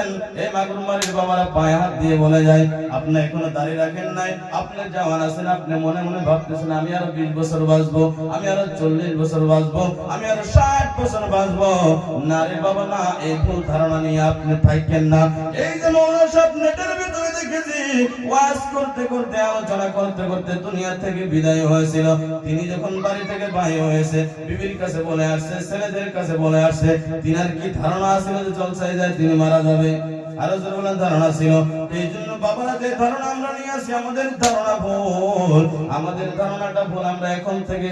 করতেছেন এই মাগুরমারির বাবারা পায়ে হাত দিয়ে বলে যায়, আপনি এখনও দাঁড়িয়ে রাখেন নাই, আপনি জওয়ান আছেন, আপনি মনে মনে ভাবতেছেন, আমি আরও বিশ বছর বাঁচবো, আমি আরও চল্লিশ বছর বাঁচবো, আমি আরও ষাট বছর বাঁচবো। না রে বাবা, না, এই ভুল ধারণা নিয়ে আপনি থাকেন না। এই যে মৌলানা স্বপ্নের ভিতরে করতে করতে, আলোচনা করতে করতে থেকে হয়েছিল। তিনি যখন বাড়ি থেকে হয়েছে, বিবির কাছে বলে আসছে, ছেলেদের কাছে বলে আসছে কি ধারণা ছিল যে যায় তিনি মারা যাবে? আরও ধারণা ছিল। এই জন্য বাবারা, যে ধারণা আমরা নিয়ে আসি, আমাদের ধারণা ভুল। আমাদের ধারণাটা ভুল, আমরা এখন থেকে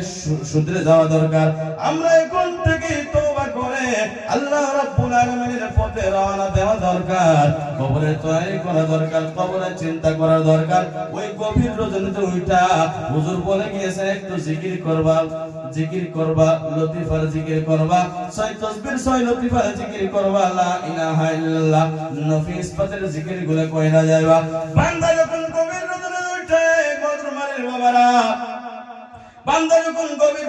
শুধরে যাওয়া দরকার। আমরা এখন থেকে তওবা করে আল্লাহ রাব্বুল আলামিনের পথে রওনা দেওয়া দরকার। কবরের তৈরি করা দরকার কবরের চিন্তা করা দরকার। ওই গভীর রজনীতে উইটা হুজুর বলে গিয়েছে, একটু জিকির করবা জিকির করবা, লতিফার জিকির করবা, ছয় তসবির, ছয় লতিফার জিকির করবা, লা ইলাহা ইল্লাল্লাহ, নফিস পাতের জিকিরগুলো কইরা যাইবা। বান্দা যখন গভীর রজনীতে উঠে গজর মারের বাবারা, বান্দা যখন গভীর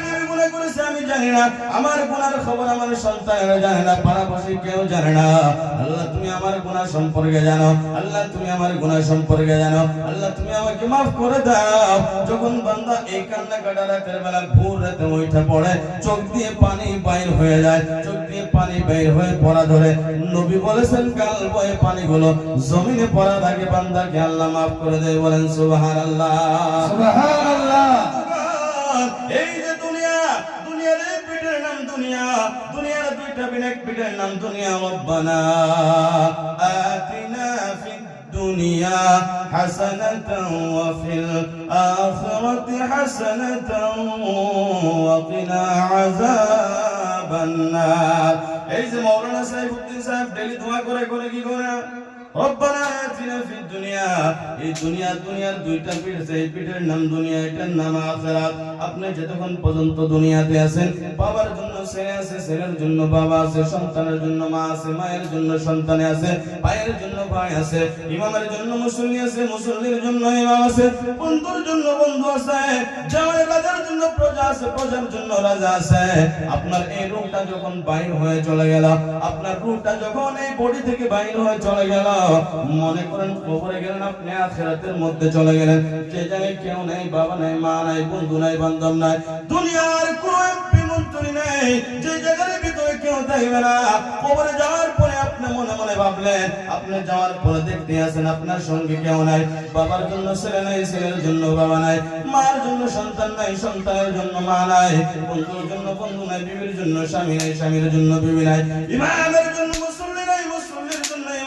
জানি না। আমার গুনার খবর আমার সন্তানেরা জানে না পাড়াপড়শি কেউ জানে না। আল্লাহ তুমি আমার সম্পর্কে জানো। আল্লাহ তুমি আমার সম্পর্কে জানো। আল্লাহ তুমি আমাকে মাফ করে দাও। যখন বান্দা এই কান্না কাটা রাতের বেলা ভোর রাতে উঠে পড়ে চোখ দিয়ে পানি বাইর হয়ে যায়। চোখ দিয়ে পানি বাইর হয়ে পড়া ধরে নবী বলেছেন কাল বয়ে পানিগুলো জমিনে পড়ার আগে বান্দাকে আল্লাহ মাফ করে দেয়। বলেন সুবহানাল্লাহ। সুবহানাল্লাহ। এই যে দুনিয়া পিঠের নাম দুনিয়া, দুনিয়ার দুইটা বিনেক পিঠের নাম দুনিয়া, রব্বানা। আতিনা ফিদ দুনিয়া হাসানাতাও ওয়া ফিল আখিরাতি হাসানাতাও ওয়া কিনা আযাবান এই যে মাওলানা সাইফুদ্দিন সাহেব ডেলি দোয়া করে করে কি করে? মায়ের জন্য সন্তানে আছে জন্য আছে, ইমামের জন্য মুসল্লি আছে, মুসল্লির জন্য ইমাম আছে, বন্ধুর জন্য বন্ধু আছে রাজার জন্য প্রজা আছে, প্রজার জন্য রাজা আছে। আপনার এই রূপটা যখন বাইর হয়ে চলে গেল, আপনার রূপটা যখন এই বডি থেকে বাইর হয়ে চলে গেল মনে করেন কবরে গেলেন আপনি আখেরাতের মধ্যে চলে গেলেন। যে জায়গায় কেউ নেই, বাবা নাই, মা নাই, বন্ধু নাই, বান্ধব নাই। দুনিয়ার কোন আপনি মনে মনে ভাবলেন, আপনি যাওয়ার আপনার সঙ্গে কেউ নাই। বাবার জন্য ছেলে নাই, ছেলের জন্য বাবা নাই মার জন্য সন্তান নাই, সন্তানের জন্য মা নাই, বন্ধুর জন্য বন্ধু নাই, বিবির জন্য স্বামী নাই, স্বামীর জন্য বিবি নাই। ইমামের নাই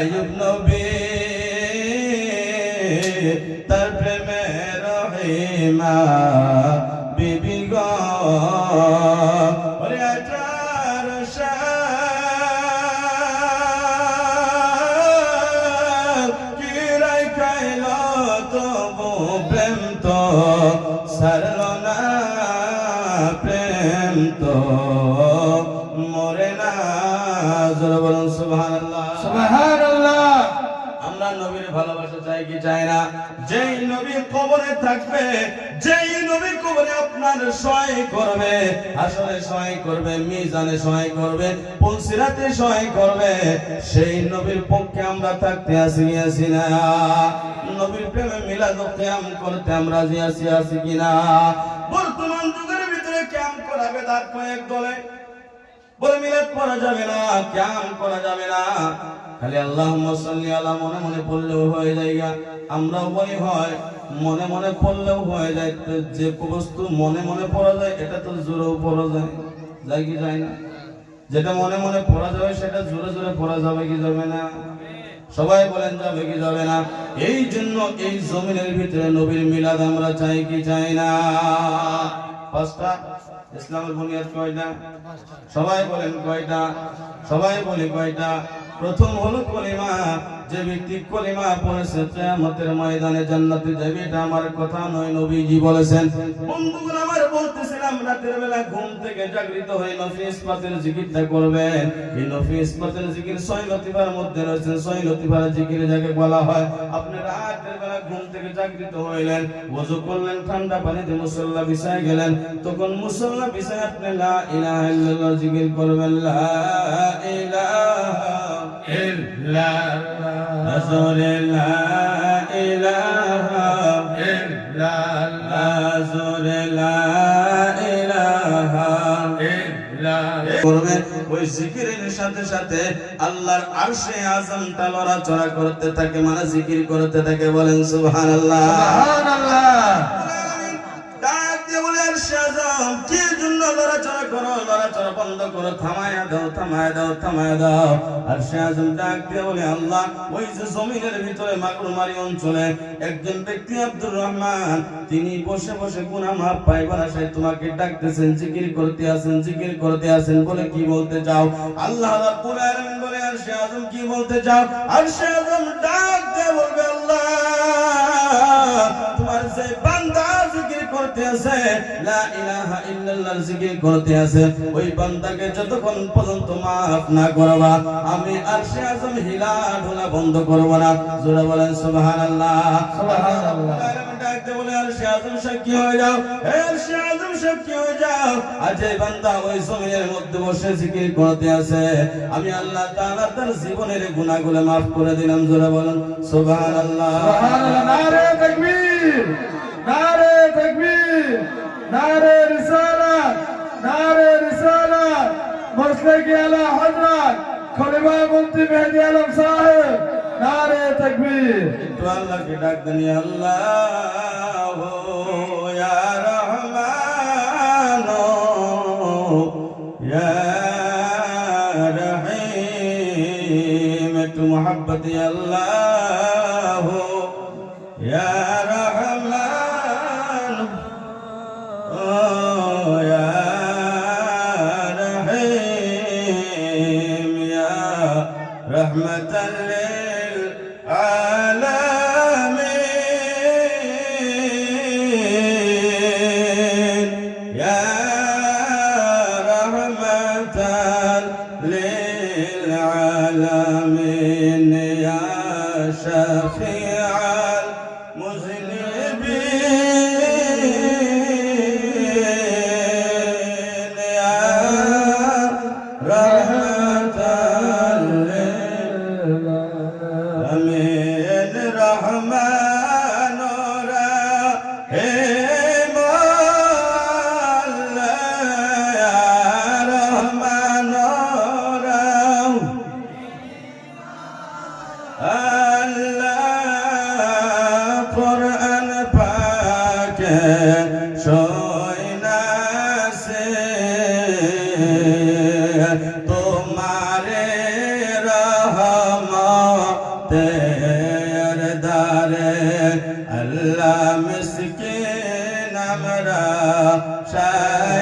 আয়ুব নবী তার প্রেমের রহিমা বিবি গো। প্রেম তো? সারল না প্রেম তো? থাকবে, যেই নবী কবরে আপনার সহায় করবে। আসলে সহায় করবে, মিজানে সহায় করবে, পুলসিরাতে সহায় করবে। সেই নবীর পক্ষে আমরা থাকতে আসি আসি না? নবীর প্রেমে মিলাদ কিয়াম করতে আমরা রাজি আছি আছি কিনা বর্তমান যুগের ভিতরে কিয়াম করা বেদাত কয়েক দলে। বলে মিলাদ করা যাবে না, কিয়াম করা যাবে না। খালি আল্লাহ সাল্লি আলা মনে মনে পড়লেও হয়ে যায় আমরাও বলি, হয়, মনে মনে পড়লেও হয়ে যায়। যে বস্তু মনে মনে পড়া যায়, এটা তো জোরেও পড়া যায়। যায় কি যায় না? যেটা মনে মনে পড়া যাবে, সেটা জোরে জোরে পড়া যাবে কি যাবে না? সবাই বলেন, যাবে কি যাবে না? এই জন্য এই জমিনের ভিতরে নবীর মিলাদ আমরা চাই কি চাই না? পাঁচটা? ইসলামের বুনিয়াদ কয়টা? সবাই বলেন কয়টা? সবাই বলি কয়টা? প্রথম হলো কলিমা। যে ব্যক্তি কলিমা পড়েছে, কিয়ামতের ময়দানে জান্নাতে যাবে, এটা আমার কথা নয়, নবীজি বলেছেন। বন্ধুগণ আমার বলতেছিলাম, রাতের বেলা ঘুম থেকে জাগৃত হয়ে নফি ইসমাতের জিকিরটা করবেন। এই নফি ইসমাতের জিকির ছয় লতিফার মধ্যে রয়েছে, ছয় লতিফার জিকির যাকে বলা হয়। আপনি রাতের বেলা ঘুম থেকে জাগৃত হইলেন, ওযু করলেন, ঠান্ডা পানিতে মুসল্লা বিছায় গেলেন। তখন মুসল্লা বিছায় আপনি লা ইলাহা ইল্লাল্লাহ জিকির করবেন, লা ইলাহা লা ইলাহা ইল্লাল্লাহ আসরে লা ইলাহা ইল্লাল্লাহ করবে। ওই জিকিরের সাথে সাথে আল্লাহর আরশে আজমটা লড়াচড়া করতে থাকে মানে জিকির করতে থাকে, বলেন সুবহানাল্লাহ। সুবহানাল্লাহ ডাক দিয়ে বলে আরশে আজম কি জন্য করো লড়াচড়া বন্ধ করো, থামায়া দাও থামায়া দাও থামায়া দাও। আরশে আজম ডাক দিয়ে বলে, আল্লাহ, ওই যে জমিনের ভিতরে মাকড়মারি অঞ্চলে একজন ব্যক্তি আব্দুর রহমান, তিনি বসে বসে গুনাহ মাফ পাইবার আশায় তোমাকে ডাকতেছেন, জিকির করতে আছেন জিকির করতে আছেন বলে কি বলতে চাও? আল্লাহ রাব্বুল বলে আরশে আজম কি বলতে চাও? আরশে আজম ডাক দিয়ে বলবে, আল্লাহ, তোমার যে করতে আছে লা ইলাহা ইল্লাল্লাহ জিকির করতে আছে ওই বান্দাকে যতক্ষণ পর্যন্ত maaf না করবা আমি আরশে আজম হিলা ঢোলা বন্ধ করব না। জোরে বলেন সুবহানাল্লাহ। সুবহানাল্লাহ। ডাকতে বলে আরশে আজম সাক্ষী হয়ে যাও? হে আরশে আজম সাক্ষী হয়ে যাও? আজ এই বান্দা ওই জমিনের মধ্যে বসে জিকির করতে আছে। আমি আল্লাহ তাআলা তার জীবনের গুনাহগুলো maaf করে দিলাম জোরে বলেন সুবহানাল্লাহ। সুবহানাল্লাহ নারে তাকবীর নারে তাকবীর নারে রিসালাত নারে রিসালাত। মুসলিকি আলা হযরত খলিফা মুফতি মেহেদি আলম সাহেব, নারে তাকবীর। একটু আল্লাহকে ডাক দেনি আল্লাহ, ইয়া রহমান, ইয়া রহিম। একটু মোহাব্বত আল্লাহ। রহমাতাল লিল আলামিন ইয়া রহমাতাল কোরআন পাকে সইনাছে তোমারে রহমতের দারে আল্লাহ মিসকিন আমরা সাই